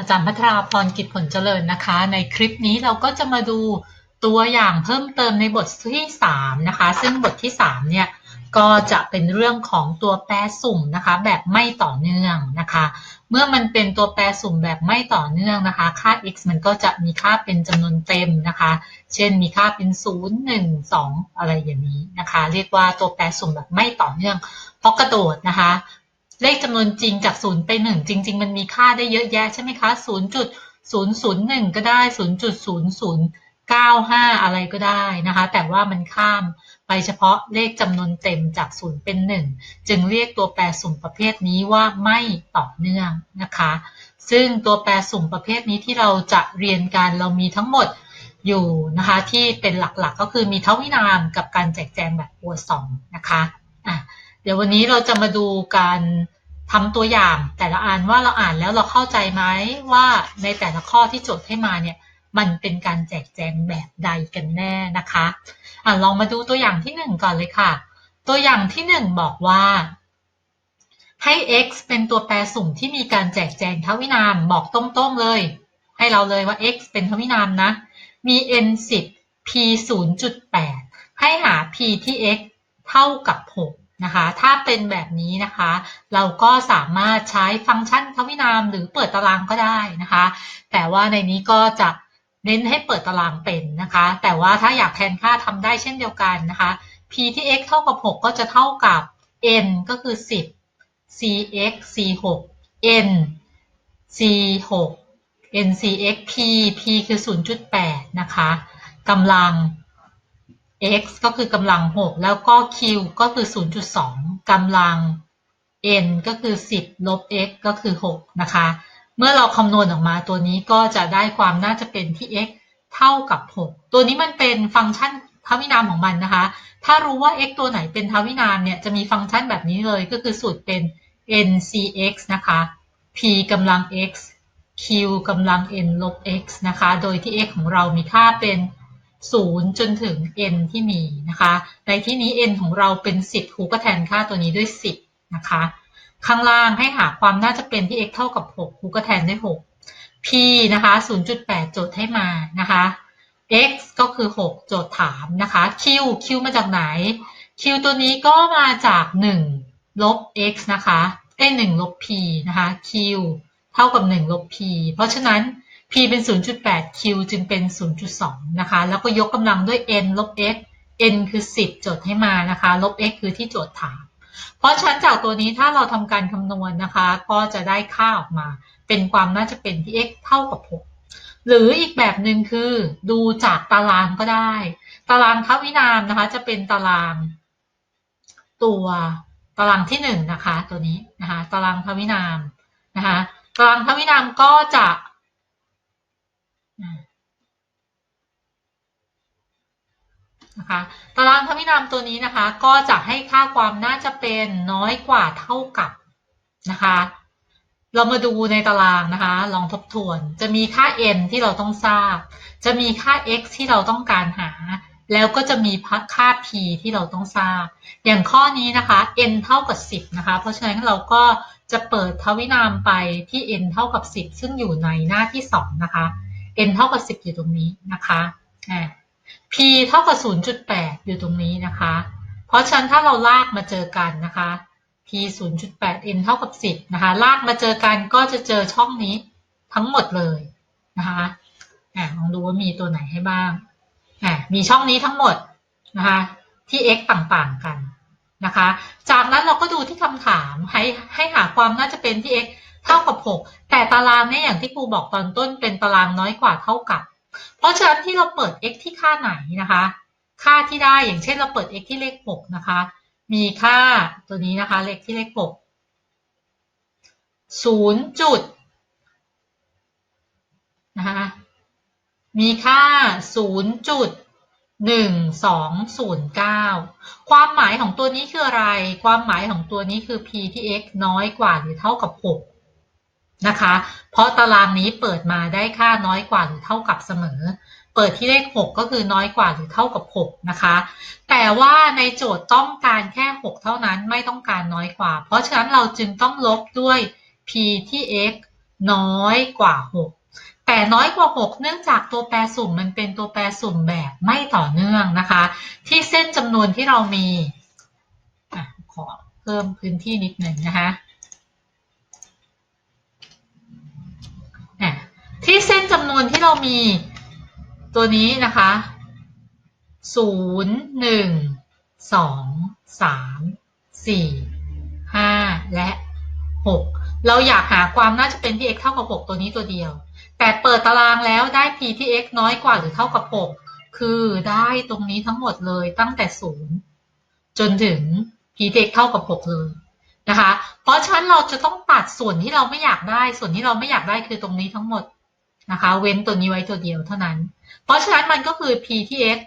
อาจารย์พัทราพรกิจผลเจริญนะคะ ในคลิปนี้เราก็จะมาดูตัวอย่างเพิ่มเติมในบทที่ 3 นะคะ ซึ่งบทที่ 3 เนี่ย ก็จะเป็นเรื่องของตัวแปรสุ่มนะคะ แบบไม่ต่อเนื่องนะคะ เมื่อมันเป็นตัวแปรสุ่มแบบไม่ต่อเนื่องนะคะ ค่า x มันก็จะมีค่าเป็นจำนวนเต็มนะคะ เช่นมีค่าเป็น 0 1 2 อะไรอย่างนี้นะคะ เรียกว่าตัวแปรสุ่มแบบไม่ต่อเนื่องเพราะกระโดดนะคะ เลขจำนวนจริงจากศูนย์ไปหนึ่ง จริง ๆ มันมีค่าได้เยอะแยะใช่ไหมคะ ศูนย์จุดศูนย์ศูนย์หนึ่งก็ได้ศูนย์จุดศูนย์ศูนย์เก้าห้าอะไรก็ได้นะคะ แต่ว่ามันข้ามไปเฉพาะเลขจำนวนเต็มจากศูนย์เป็นหนึ่งจึงเรียกตัวแปรสุ่มประเภทนี้ว่าไม่ต่อเนื่องนะคะ ซึ่งตัวแปรสุ่มประเภทนี้ที่เราจะเรียนกันเรามีทั้งหมดอยู่นะคะ ที่เป็นหลักๆกก็คือมีเท่าวินามกับการแจกแจงแบบตัวสองนะคะอะเดี๋ยววันนี้เราจะมาดูการ ทำตัวอย่างแต่ละอันว่าเราอ่านแล้วเราเข้าใจไหมว่าในแต่ละข้อที่โจทย์ให้มาเนี่ยมันเป็นการแจกแจงแบบใดกันแน่นะคะอะลองมาดูตัวอย่างที่หนึ่งก่อนเลยค่ะ ตัวอย่างที่หนึ่งบอกว่า ให้ x เป็นตัวแปรสุ่มที่มีการแจกแจงทวินามบอกตรงๆเลย ให้เราเลยว่า x เป็นทวินามนะ มี n 10 p 0.8ให้หา p ที่ x เท่ากับ 6 นะคะ ถ้าเป็นแบบนี้นะคะ เราก็สามารถใช้ฟังก์ชันทวินามหรือเปิดตารางก็ได้นะคะ แต่ว่าในนี้ก็จะเน้นให้เปิดตารางเป็นนะคะ แต่ว่าถ้าอยากแทนค่าทำได้เช่นเดียวกันนะคะ p ที่ x เท่ากับ 6 ก็จะเท่ากับ n ก็คือ 10 cx c 6 n c 6 n cx p p คือ 0.8 นะคะกำลัง x ก็คือกำลัง6แล้วก็ q ก็คือ0.2กำลัง n ก็คือ10ลบ x ก็คือ6นะคะ เมื่อเราคำนวณออกมาตัวนี้ก็จะได้ความน่าจะเป็นที่ x เท่ากับ 6 ตัวนี้มันเป็นฟังก์ชันทวินามของมันนะคะ ถ้ารู้ว่า x ตัวไหนเป็นทวินามเนี่ยจะมีฟังก์ชันแบบนี้เลยก็คือสูตรเป็น ncx นะคะ p กำลัง x q กำลัง n ลบ x นะคะ โดยที่ x ของเรามีค่าเป็น 0จนถึง n ที่มีนะคะ ในที่นี้ n ของเราเป็น 10ครูก็แทนค่าตัวนี้ด้วย 10 นะคะ ข้างล่างให้หาความน่าจะเป็นที่ x เท่ากับ 6ครูก็แทนด้วย 6 p นะคะ 0.8 โจทย์ให้มานะคะ x ก็คือ 6 โจทย์ถามนะคะ q q มาจากไหน q ตัวนี้ก็มาจาก 1 ลบ x นะคะเอ้1ลบ p นะคะ q เท่ากับ 1 ลบ p เพราะฉะนั้น p เป็น 0.8 q จึงเป็น 0.2 นะคะ แล้วก็ยกกำลังด้วย n ลบ x n คือ 10 โจทย์ให้มานะคะ ลบ x คือที่โจทย์ถาม เพราะฉะนั้นจากตัวนี้ถ้าเราทำการคำนวณนะคะ ก็จะได้ค่าออกมา เป็นความน่าจะเป็นที่ x เท่ากับ 6 หรืออีกแบบหนึ่งคือดูจากตารางก็ได้ ตารางทวินามนะคะ จะเป็นตาราง ตัวตารางที่1นนะคะ ตัวนี้นะคะ ตารางทวินามนะคะ ตารางทวินามก็จะ นะคะตารางทวินามตัวนี้นะคะก็จะให้ค่าความน่าจะเป็นน้อยกว่าเท่ากับนะคะ เรามาดูในตารางนะคะ ลองทบทวน จะมีค่า n ที่เราต้องทราบ จะมีค่า x ที่เราต้องการหา แล้วก็จะมีค่า p ที่เราต้องทราบ อย่างข้อนี้นะคะ n เท่ากับ 10 นะคะ เพราะฉะนั้นเราก็จะเปิดทวินามไปที่ n เท่ากับ 10 ซึ่งอยู่ในหน้าที่ 2 นะคะ n เท่ากับ 10 อยู่ตรงนี้นะคะ p เท่ากับ 0.8 อยู่ตรงนี้นะคะ เพราะฉะนั้นถ้าเราลากมาเจอกันนะคะ p 0.8 n เท่ากับ 10 นะคะ ลากมาเจอกันก็จะเจอช่องนี้ทั้งหมดเลยนะคะอ่าลองดูว่ามีตัวไหนให้บ้างอ่ามีช่องนี้ทั้งหมดนะคะที่ x ต่างๆกันนะคะ จากนั้นเราก็ดูที่คำถามให้ให้หาความน่าจะเป็นที่ x เท่ากับ 6 แต่ตารางเนี่ยอย่างที่ครูบอกตอนต้นเป็นตารางน้อยกว่าเท่ากับ เพราะฉะนั้นที่เราเปิด x ที่ค่าไหนนะคะ ค่าที่ได้อย่างเช่นเราเปิด x ที่เลข 6 นะคะ มีค่าตัวนี้นะคะเลขที่เลข 6 0จุดนะคะมีค่า 0จุด1209 ความหมายของตัวนี้คืออะไร ความหมายของตัวนี้คือ p ที่ x น้อยกว่าหรือเท่ากับ 6 นะคะ เพราะตารางนี้เปิดมาได้ค่าน้อยกว่าหรือเท่ากับเสมอ เปิดที่เลข 6 ก็คือน้อยกว่าหรือเท่ากับ 6 นะคะ แต่ว่าในโจทย์ต้องการแค่ 6 เท่านั้นไม่ต้องการน้อยกว่า เพราะฉะนั้นเราจึงต้องลบด้วย p ที่ x น้อยกว่า 6แต่น้อยกว่า 6 เนื่องจากตัวแปรสุ่มมันเป็นตัวแปรสุ่มแบบไม่ต่อเนื่องนะคะ ที่เส้นจำนวนที่เรามีอขอเพิ่มพื้นที่นิดหนึ่งนะคะที่เส้น จำนวนที่เรามีตัวนี้นะคะศูนย์หนึ่งสองสามสี่ห้าและหกเราอยากหาความน่าจะเป็นที่ x เท่ากับ6ตัวนี้ตัวเดียว แต่เปิดตารางแล้วได้ p ที่ x น้อยกว่าหรือเท่ากับ6คือได้ตรงนี้ทั้งหมดเลยตั้งแต่0จนถึง p ที่ x เท่ากับ6เลยนะคะ เพราะฉะนั้นเราจะต้องตัดส่วนที่เราไม่อยากได้ ส่วนที่เราไม่อยากได้คือตรงนี้ทั้งหมด นะคะ เว้นตัวนี้ไว้ตัวเดียวเท่านั้น เพราะฉะนั้นมันก็คือ p ที่ x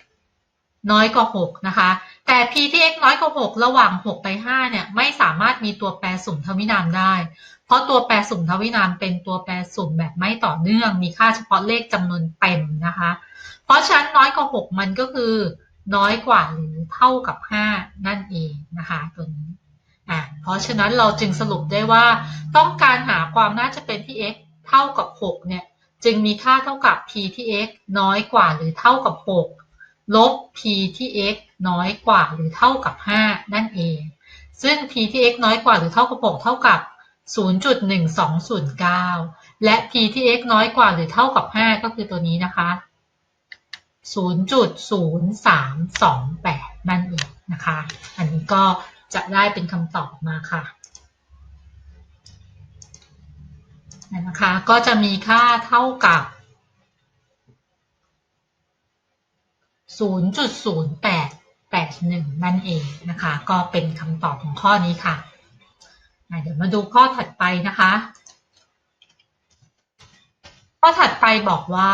น้อยกว่า 6 นะคะ แต่ p ที่ x น้อยกว่า 6 ระหว่าง 6 ไป 5 เนี่ย ไม่สามารถมีตัวแปรสุ่มทวินามได้ เพราะตัวแปรสุ่มทวินามเป็นตัวแปรสุ่มแบบไม่ต่อเนื่อง มีค่าเฉพาะเลขจำนวนเต็มนะคะ เพราะฉะนั้นน้อยกว่า 6 มันก็คือ น้อยกว่าหรือเท่ากับ 5 นั่นเองนะคะตัวนี้อะเพราะฉะนั้นเราจึงสรุปได้ว่า ต้องการหาความน่าจะเป็นที่ x เท่ากับ 6 เนี่ย จึงมีค่าเท่ากับ p ที่ x น้อยกว่าหรือเท่ากับ 6 ลบ p ที่ x น้อยกว่าหรือเท่ากับ 5 นั่นเอง ซึ่ง p ที่ x น้อยกว่าหรือเท่ากับ 6 เท่ากับ 0.1209 และ p ที่ x น้อยกว่าหรือเท่ากับ 5 ก็คือตัวนี้นะคะ 0.0328 นั่นเองนะคะ อันนี้ก็จะได้เป็นคำตอบมาค่ะ นะคะ ก็จะมีค่าเท่ากับ 0.0881 นั่นเองนะคะ ก็เป็นคำตอบของข้อนี้ค่ะ เดี๋ยวมาดูข้อถัดไปนะคะ ข้อถัดไปบอกว่า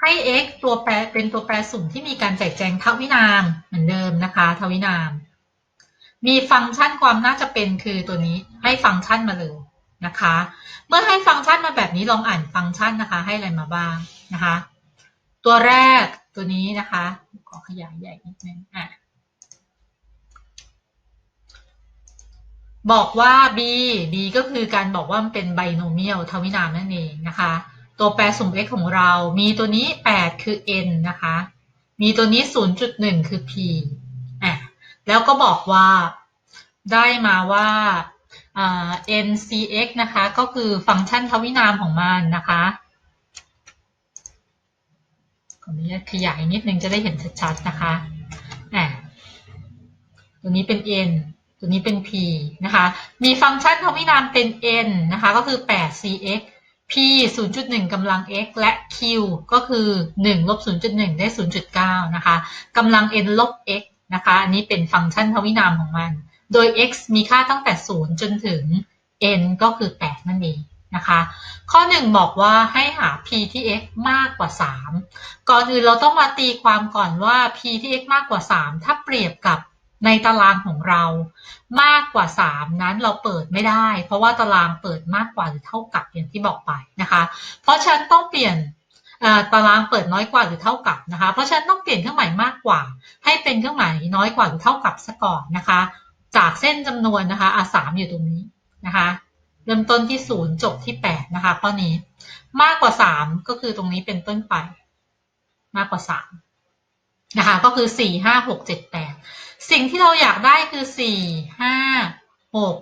ให้ x ตัวแปรเป็นตัวแปรสุ่มที่มีการแจกแจงทวินามเหมือนเดิมนะคะทวินาม มีฟังก์ชันความน่าจะเป็นคือตัวนี้ให้ฟังก์ชันมาเลย นะคะ เมื่อให้ฟังก์ชันมาแบบนี้ลองอ่านฟังก์ชันนะคะให้อะไรมาบ้างนะคะ ตัวแรกตัวนี้นะคะขอขยายใหญ่นิดนึงอะบอกว่า b b ก็คือการบอกว่ามันเป็นไบโนเมียลทวินามนั่นเองนะคะ ตัวแปรสุ่ม x ของเรา มีตัวนี้ 8 คือ n นะคะ มีตัวนี้ 0.1 คือ p อะแล้วก็บอกว่าได้มาว่า ncx นะคะ ก็คือฟังก์ชันทวินามของมันนะคะขออนุญาตขยายนิดนึงจะได้เห็นชัดๆนะคะอ่าตัวนี้เป็น n ตัวนี้เป็น p นะคะ มีฟังก์ชันทวินามเป็น n นะคะ ก็คือ 8cx p 0.1กำลัง x และ q ก็คือ 1 ลบ 0.1 ได้ 0.9 นะคะกำลัง n ลบ x นะคะ อันนี้เป็นฟังก์ชันทวินามของมัน โดย x มีค่าตั้งแต่ 0 จนถึง n ก็คือ 8 นั่นเองนะคะ ข้อ 1 บอกว่าให้หา p ที่ x มากกว่า 3 ก่อนอื่นเราต้องมาตีความก่อนว่า p ที่ x มากกว่า 3 ถ้าเปรียบกับในตารางของเรา มากกว่า 3 นั้นเราเปิดไม่ได้ เพราะว่าตารางเปิดมากกว่าหรือเท่ากับอย่างที่บอกไปนะคะ เพราะฉะนั้นต้องเปลี่ยนตารางเปิดน้อยกว่าหรือเท่ากับนะคะ เพราะฉะนั้นต้องเปลี่ยนเครื่องหมายมากกว่า ให้เป็นเครื่องหมายน้อยกว่าหรือเท่ากับซะก่อนนะคะ จากเส้นจำนวนนะคะอะสามอยู่ตรงนี้นะคะเริ่มต้นที่ศูนย์จบที่แปดนะคะข้อนี้มากกว่าสามก็คือตรงนี้เป็นต้นไป มากกว่าสามนะคะก็คือสี่ห้าหกเจ็ดแปดสิ่งที่เราอยากได้คือสี่ห้าหก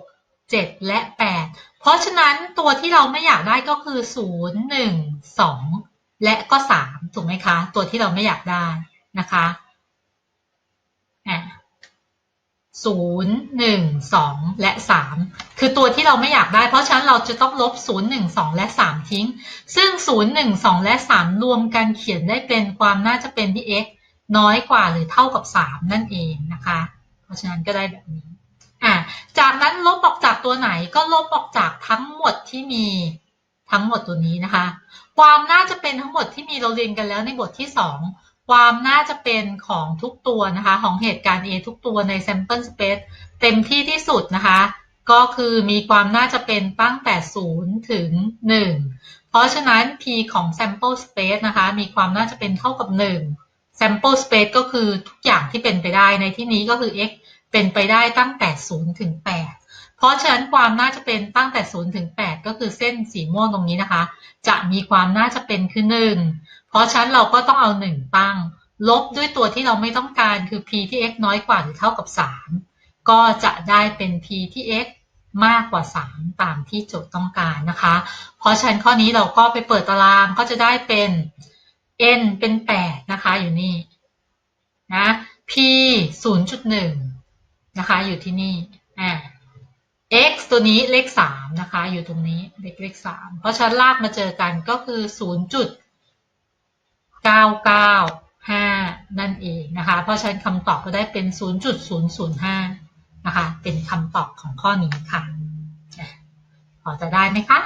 เจ็ดและแปดเพราะฉะนั้นตัวที่เราไม่อยากได้ก็คือศูนย์หนึ่งสองและก็สามถูกไหมคะ ตัวที่เราไม่อยากได้นะคะอ่า ศูนย์หนึ่งสองและสามคือตัวที่เราไม่อยากได้ เพราะฉะนั้นเราจะต้องลบศูนย์หนึ่งสองและสามทิ้ง ซึ่งศูนย์หนึ่งสองและสามรวมกันเขียนได้เป็นความน่าจะเป็นที่ x น้อยกว่าหรือเท่ากับสามนั่นเองนะคะ เพราะฉะนั้นก็ได้แบบนี้อ่าจากนั้นลบออกจากตัวไหนก็ลบออกจากทั้งหมดที่มีทั้งหมดตัวนี้นะคะ ความน่าจะเป็นทั้งหมดที่มีเราเรียนกันแล้วในบทที่สอง ความน่าจะเป็นของทุกตัวนะคะ ของเหตุการณ์ A ทุกตัวใน sample space เต็มที่ที่สุดนะคะ ก็คือมีความน่าจะเป็นตั้งแต่ 0 ถึง 1 เพราะฉะนั้น p ของ sample space นะคะ มีความน่าจะเป็นเท่ากับ 1 sample space ก็คือทุกอย่างที่เป็นไปได้ในที่นี้ก็คือ x เป็นไปได้ตั้งแต่ 0 ถึง8ราะฉะนั้นความน่าจะเป็นตั้งแต่ 0 ถึง 8 ก็คือเส้นสีม่วงตรงนี้นะคะ จะมีความน่าจะเป็นคือ 1 เพราะฉะนั้นเราก็ต้องเอา 1 ตั้ง ลบด้วยตัวที่เราไม่ต้องการคือ p ที่ x น้อยกว่าหรือเท่ากับ 3 ก็จะได้เป็น p ที่ x มากกว่า 3 ตามที่โจทย์ต้องการนะคะ เพราะฉะนั้นข้อนี้เราก็ไปเปิดตารางก็จะได้เป็น n เป็น 8 นะคะอยู่นี่นะ p 0.1 นะคะอยู่ที่นี่อ่า x ตัวนี้เลข 3 นะคะ อยู่ตรงนี้เลขเลข3เพราะฉะนั้นลากมาเจอกันก็คือ 0.995นั่นเองนะคะ เพราะฉะนั้นคำตอบก็ได้เป็น 0.005 นะคะ เป็นคำตอบของข้อนี้ค่ะพอจะได้ไหมคะ